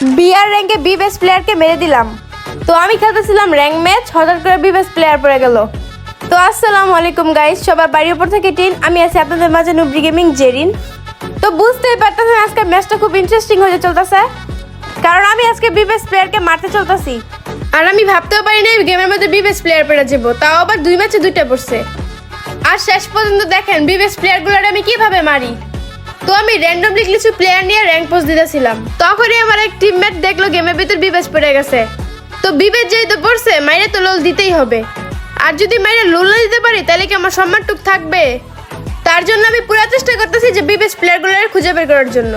BR র্যাঙ্কে B best প্লেয়ারকে মেরে দিলাম। তো আমি খেলতেছিলাম র্যাঙ্ক ম্যাচ, হঠাৎ করে বি বেস্ট প্লেয়ার পড়ে গেল। তো আসসালামু আলাইকুম গাইস সবার বাড়ির উপর থেকে টিন, আমি আছি আপনাদের মাঝে নুবরি গেমিং, জেরিন। তো বুঝতেই পারতেছেন আজকে ম্যাচটা খুব ইন্টারেস্টিং হয়ে চলতেছে, কারণ আমি আজকে বি বেস্ট প্লেয়ারকে মারতে চলতেছি। আর আমি ভাবতেও পারি না গেমের মধ্যে বি বেস্ট প্লেয়ার পেরে যাব, তাও আবার দুই ম্যাচে দুইটা পড়ছে। আর শেষ পর্যন্ত দেখেন বি বেস্ট প্লেয়ারগুলোর আমি কীভাবে মারি? তো আমি র্যান্ডমলি কিছু প্লেয়ার নিয়ে র্যাঙ্ক পোস্ট দিতেছিলাম। তখনই আমার এক টিমমেট দেখল গেমের ভিতর বিবেশ পড়ে গেছে। তো বিবেশ যেহেতু পড়ছে মাইরে তো লোল দিতেই হবে। আর যদি মাইরে লোল না দিতে পারি তাহলে কি আমার সম্মানটুক থাকবে? তার জন্য আমি পুরো চেষ্টা করতেছি যে বিবেশ প্লেয়ারগুলোর খুঁজে বের করার জন্য।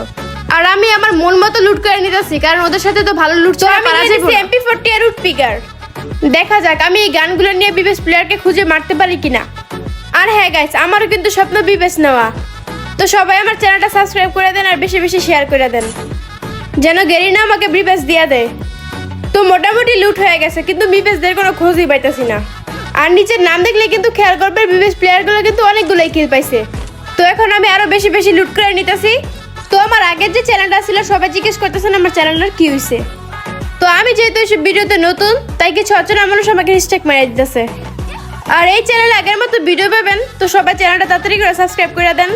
আর আমি আমার মন মতো লুট করে নিতেছি কারণ ওদের সাথে তো ভালো লুট ছাড়া পারা যাবে এমপি ফোরটি আর রুট পিকার দেখা যাক আমি এই গানগুলো নিয়ে বিবেশ প্লেয়ারকে খুঁজে মারতে পারি কিনা। আর হ্যাঁ গাইস আমারও কিন্তু স্বপ্ন বিবেশ নেওয়া। তো সবাই আমার চ্যানেলটা সাবস্ক্রাইব করে দেন আর বেশি বেশি শেয়ার করে দেন। যেন গেরিনা আমাকে বিবেশ দিয়া দেয়। তো মোটামুটি লুট হয়ে গেছে, কিন্তু বিবেশদের কোনো খোঁজই পাইতেছি না। আর নিচের নাম দেখলে কিন্তু খেয়াল করবে বিবেশ প্লেয়ারগুলো কিন্তু অনেকগুলোই কিল পাইছে। তো এখন আমি আরও বেশি বেশি লুট করে নিতেছি। তো আমার আগের যে চ্যানেলটা ছিল, সবাই জিজ্ঞেস করতেছেন আমার চ্যানেলটার কী হয়েছে তো আমি যেহেতু এইসব ভিডিওতে নতুন, তাই কিছু অচেনা মানুষ আমাকে হিস্টেক মেরে দিতেছে। আর এই চ্যানেলে আগের মতো ভিডিও পাবেন, তো সবাই চ্যানেলটা তাড়াতাড়ি করে সাবস্ক্রাইব করে দেন।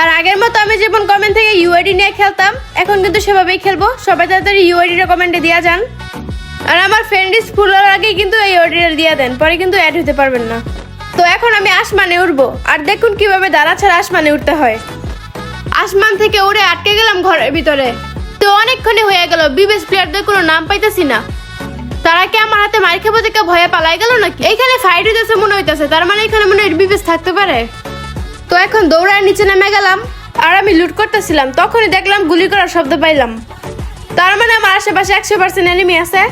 আর আগের মতো আমি যেমন কমেন্ট থেকে ইউআইডি নিয়ে খেলতাম, এখন কিন্তু সেভাবেই খেলব। সবাই তাড়াতাড়ি ইউআইডিটা কমেন্টে দেওয়া যান। আর আমার ফ্রেন্ড ইস ফুলার আগে কিন্তু এই অর্ডার দিয়ে দেন, পরে কিন্তু অ্যাড হতে পারবেন না। তো এখন আমি আসমানে উঠবো আর দেখুন কীভাবে দাঁড়া ছাড়া আসমানে উঠতে হয়। আসমান থেকে উড়ে আটকে গেলাম ঘরের ভিতরে। তো অনেকক্ষণে হয়ে গেল, বিবেশ প্লেয়ারদের কোনো নাম পাইতেছি না। তারা কি আমার হাতে মার খাব থেকে ভয়ে পালাই গেল নাকি? এইখানে ফাইট হইতেছে মনে হইতেছে, তার মানে এখানে মনে হয় বিবেশ থাকতে পারে। তো এখন দৌড়ায় নিচে নেমে গেলাম। আর আমি লুট করতেছিলাম, তখনই দেখলাম গুলি করার শব্দ পাইলাম। তার মানে আমার আশেপাশে একশো পার্সেন্ট এনিমি আছে।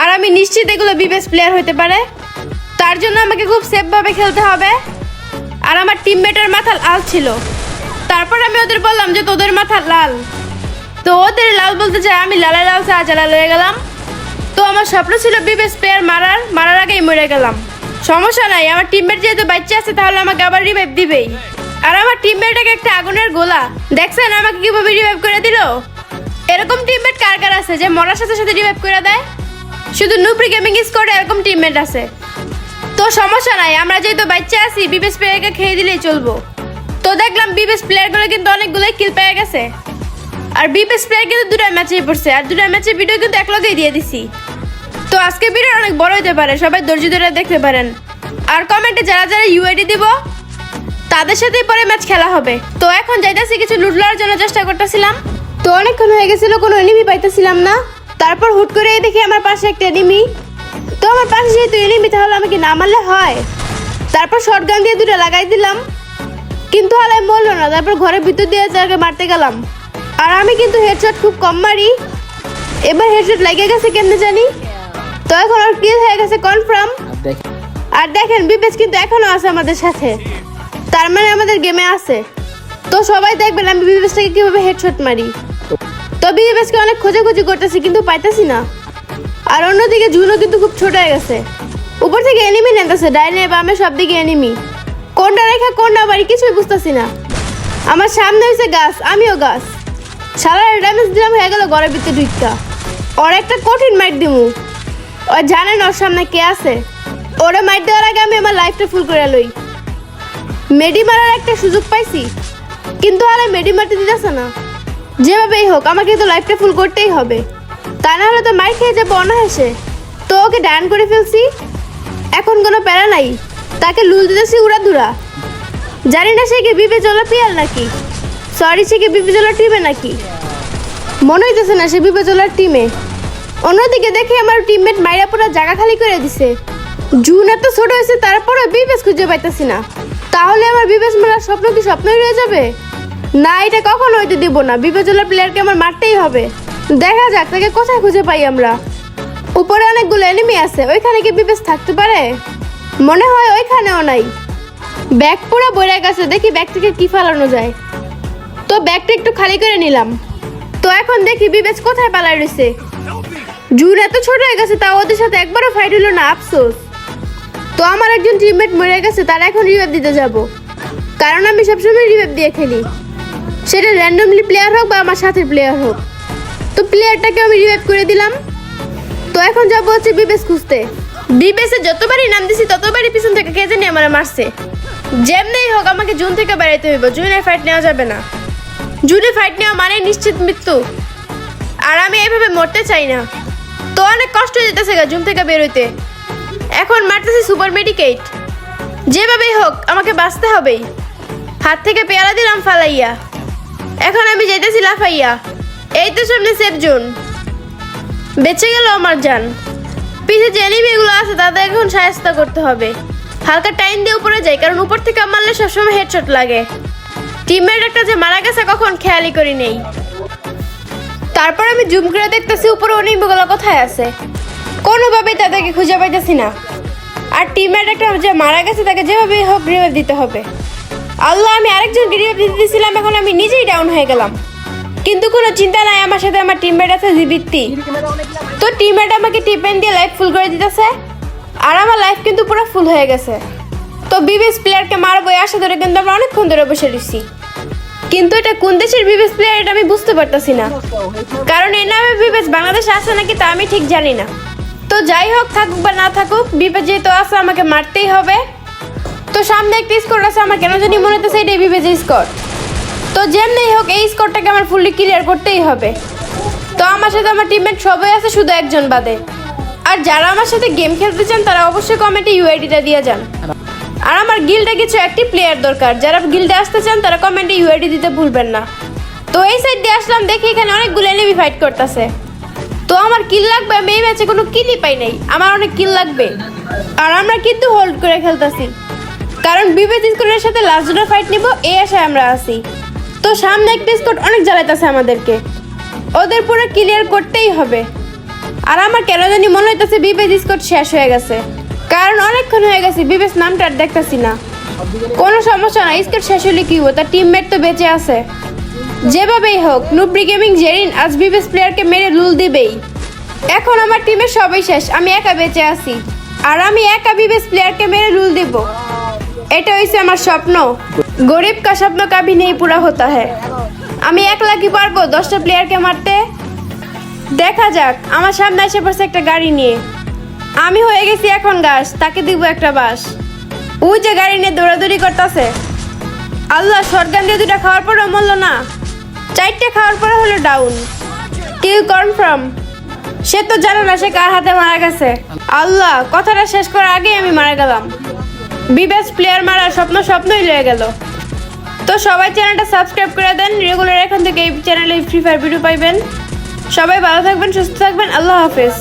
আর আমি নিশ্চিত এগুলো বিবেশ প্লেয়ার হতে পারে। তার জন্য আমাকে খুব সেফভাবে খেলতে হবে। আর আমার টিমমেটের মাথা লাল ছিল। তারপর আমি ওদের বললাম যে তোদের মাথা লাল। তো ওদের লাল বলতে চাই আমি লালা লাল চা জ্বালা লয়ে গেলাম। তো আমার স্বপ্ন ছিল বিবেশ প্লেয়ার মারার মারার আগেই মরে গেলাম। সমস্যা নাই, আমার টিমমেট যেহেতু বাচ্চা আছে, তাহলে আমাকে আবার রিভাইভ দিবেই। আর আমার টিমমেটটাকে একটা আগুনের গোলা, দেখছেন আমাকে কীভাবে রিভাইভ করে দিল? এরকম টিমমেট কার কার আছে যে মরার সাথে সাথে রিভাইভ করে দেয়? শুধু নুপ্রি গেমিং স্কোয়াডে এরকম টিমমেট আছে। তো সমস্যা নাই, আমরা যেহেতু বাচ্চা আছি, বিবেশ প্লেয়ারকে খেয়ে দিলেই চলবো। তো দেখলাম বিবেশ প্লেয়ারগুলো কিন্তু অনেকগুলোই কিল পেয়ে গেছে। আর বিবেশ প্লেয়ার কিন্তু দুটো ম্যাচেই পড়ছে, আর দুটো ম্যাচের ভিডিও কিন্তু একলগেই দিয়ে দিছি। আজকে ভিডিও অনেক বড় হতে পারে, সবাই ধৈর্য ধরে দেখতে পারেন। আর কমেন্টে যারা যারা ইউআইডি দিব, তাদের সাথেই পরে ম্যাচ খেলা হবে। তো এখন যাইতাছি কিছু লুটলার জন্য চেষ্টা করতেছিলাম। তো অনেকক্ষণ হয়ে গেছিল, কোনো এনিমি পাইতেছিলাম না। তারপর হুট করে দেখি আমার পাশে একটা এনিমি তো আমার পাশে যেহেতু এনিমি তাহলে আমাকে না মারলে হয়। তারপর শর্ট গান দিয়ে দুটো লাগাই দিলাম। কিন্তু হালাই মরলো না, তারপর ঘরের ভিতর দিয়ে যাকে মারতে গেলাম। আর আমি কিন্তু হেডশট খুব কম মারি। এবার হেডশট লেগে গেছে কেমনে জানি? তো এখন ওর কিল হয়ে গেছে কনফার্ম আর দেখেন। বিবেশ কিন্তু এখনও আছে আমাদের সাথে। তার মানে আমাদের গেমে আছে। তো সবাই দেখবেন আমি বিবেশটাকে কীভাবে হেডশট মারি। তো বিবেশকে অনেক খোঁজাখুঁজি করতেছি কিন্তু পাইতেছি না। আর অন্যদিকে জুনও কিন্তু খুব ছোট হয়ে গেছে। উপর থেকে এনিমি নেতেছে ডাইনে বামে সব দিকে এনিমি কোনটা রেখা কোনটা বাড়ি কিছুই বুঝতেছি না। আমার সামনে হয়েছে গাছ আমিও গাছ। সারা ড্যামেজ দিলাম হয়ে গেল ঘরের ভিতরে ঢুকা ওর একটা কঠিন মাইট দিমু। ও জানেন ওর সামনে কে আছে। ওরা মাইট দেওয়ার আগে আমি আমার লাইফটা ফুল করে লই। মেডি মারার একটা সুযোগ পাইছি, কিন্তু আরে মেডি মারতে দিতেছে না। যেভাবেই হোক, আমাকে তো লাইফটা ফুল করতেই হবে। তা না হলে তো মাইর খেয়ে যাব অনায়াসে। তো ওকে ডান করে ফেলছি। এখন কোনো প্যারা নাই। তাকে লুল দিতেছি উড়া দুরা জানি না সে কি বিবে জলা পিয়াল নাকি? সরি সে কি বিবে জলা টিমে নাকি? মনে হইতেছে না সে বিবে জলার টিমে অন্যদিকে দেখে আমার টিমমেট মাইরা পুরো জায়গা খালি করে দিছে। জুন এত ছোট হয়েছে তারপরে বিবেশ খুঁজে পাইতেছি না। তাহলে আমার বিবেশ মারার স্বপ্ন কি স্বপ্নই রয়ে যাবে? না, এটা কখনো হইতে দিব না। বিবেচনার প্লেয়ারকে আমার মারতেই হবে। দেখা যাক, তাকে কোথায় খুঁজে পাই আমরা। উপরে অনেকগুলো এনিমি আছে, ওইখানে কি বিবেশ থাকতে পারে? মনে হয় ওইখানেও নাই। ব্যাগ পুরো বইরা গেছে, দেখি ব্যাগ থেকে কি ফালানো যায়। তো ব্যাগটা একটু খালি করে নিলাম। তো এখন দেখি বিবেচ কোথায় পালাই রয়েছে জুন এত ছোট হয়ে গেছে তা ওদের সাথে একবারও ফাইট হলো না, আফসোস। তো আমার একজন টিমমেট মরে গেছে, তারা এখন রিভাইভ দিতে যাব। কারণ আমি সবসময় রিভাইভ দিয়ে খেলি। সেটা র্যান্ডমলি প্লেয়ার হোক বা আমার সাথে প্লেয়ার হোক। তো প্লেয়ারটাকে আমি রিভাইভ করে দিলাম। তো এখন যাব হচ্ছে বিবেস খুঁজতে। বিবেসে যতবারই নাম দিছি, ততবারই পিছন থেকে কে জানি আমার মারছে। যেমনি হোক, আমাকে জুন থেকে বেড়াইতে হইব, জুনের ফাইট নেওয়া যাবে না। জুনে ফাইট নেওয়া মানে নিশ্চিত মৃত্যু। আর আমি এইভাবে মরতে চাই না। তো অনেক কষ্ট যেতেছে গা জুম থেকে বেরোইতে এখন মারতেছি সুপার মেডিকেট। যেভাবেই হোক, আমাকে বাঁচতে হবেই। হাত থেকে পেয়ারা দিলাম ফালাইয়া। এখন আমি যেতেছি লাফাইয়া। এই তো সামনে সেফ জোন বেঁচে গেল আমার জান। পিছে যে এনিমিগুলো আছে, তাদের এখন সাহায্য করতে হবে। হালকা টাইম দিয়ে উপরে যাই, কারণ উপর থেকে মারলে সবসময় হেডশট লাগে। টিমমেট একটা যে মারা গেছে, কখন খেয়ালই করি নেই। তারপর আমি জুম করে দেখতেছি উপরে অনেক অনেকগুলো কোথায় আছে। কোনোভাবেই তাদেরকে খুঁজে পাইতেছি না। আর টিমমেট একটা যে মারা গেছে, তাকে যেভাবেই হোক রিভাইভ দিতে হবে। আল্লাহ, আমি আরেকজনকে রিভাইভ দিতে দিয়েছিলাম এখন আমি নিজেই ডাউন হয়ে গেলাম। কিন্তু কোনো চিন্তা নাই, আমার সাথে আমার টিমমেট আছে জীবিত্তি তো টিমমেট আমাকে টিপেন দিয়ে লাইফ ফুল করে দিতেছে। আর আমার লাইফ কিন্তু পুরো ফুল হয়ে গেছে। তো বিবিএস প্লেয়ারকে মারবো আশা ধরে কিন্তু আমরা অনেকক্ষণ ধরে বসে রয়েছি কিন্তু এটা কোন দেশের বিবেস প্লেয়ার এটা আমি বুঝতে পারতাছি না। কারণ এই নামে বিবেস বাংলাদেশে আছে নাকি তা আমি ঠিক জানি না। তো যাই হোক, থাকুক বা না থাকুক বিবেস যেহেতু আছে, আমাকে মারতেই হবে। তো সামনে একটা স্কোর আছে, আমার কেন জানি মনে হচ্ছে এটাই বিবেজের স্কোর তো যেমনি হোক, এই স্কোরটাকে আমার ফুললি ক্লিয়ার করতেই হবে। তো আমার সাথে আমার টিমমেট সবাই আছে, শুধু একজন বাদে। আর যারা আমার সাথে গেম খেলতে চান, তারা অবশ্যই কমেন্টে ইউআইডিটা দিয়ে যান। আর আমার গিল্ডে কিছু একটি প্লেয়ার দরকার। যারা গিল্ডে আসতে চান, তারা কমেন্টে ইউআইডি দিতে ভুলবেন না। তো এই সাইড দিয়ে আসলাম, দেখি এখানে অনেকগুলো এনিমি ফাইট করতেছে। তো আমার কিল লাগবে, আমি এই ম্যাচে কোনো কিলই পাই নাই। আমার অনেক কিল লাগবে। আর আমরা কিন্তু হোল্ড করে খেলতেছি। কারণ বিবেচ স্কোরের সাথে লাস্ট জোনের ফাইট নিব, এই আশায় আমরা আছি। তো সামনে একটা স্কোর অনেক জ্বালাইতেছে আমাদেরকে। ওদের পুরো ক্লিয়ার করতেই হবে। আর আমার কেন জানি মনে হইতেছে বিবেচ স্কোর শেষ হয়ে গেছে। কারণ অনেকক্ষণ হয়ে গেছে বিবেচ নামটা দেখতেছি না। কোনো সমস্যা না স্কোর শেষ হলে কি হব তার টিমমেট তো বেঁচে আছে। যেভাবেই হোক, নুব্রি গেমিং জেরিন আজ বিবেস প্লেয়ারকে মেরে লুল দিবেই। এখন আমার টিমের সবাই শেষ, আমি একা বেঁচে আছি। আর আমি একা বিবেস প্লেয়ারকে মেরে লুল দিব। এটা হয়েছে আমার স্বপ্ন। গরিব কা স্বপ্ন কাবি নেই, পুরা হতা হ্যায়। আমি একলা কি পারব দশটা প্লেয়ারকে মারতে? দেখা যাক, আমার সামনে এসে পড়ছে একটা গাড়ি নিয়ে। আমি হয়ে গেছি এখন গাছ, তাকে দিব একটা বাস ওই যে গাড়ি নিয়ে দৌড়াদৌড়ি করতেছে। আল্লাহ শর্টগান দিয়ে দুটা খাওয়ার পরে মরলো না। চারটে খাওয়ার পরে হলো ডাউন কিল কনফার্ম সে তো জানে না সে কার হাতে মারা গেছে। আল্লাহ, কথাটা শেষ করার আগেই আমি মারা গেলাম। বিবেস প্লেয়ার মারার স্বপ্ন স্বপ্নই রয়ে গেল। তো সবাই চ্যানেলটা সাবস্ক্রাইব করে দেন। রেগুলার এখান থেকে এই চ্যানেলে ফ্রি ফায়ার ভিডিও পাইবেন। সবাই ভালো থাকবেন, সুস্থ থাকবেন। আল্লাহ হাফেজ।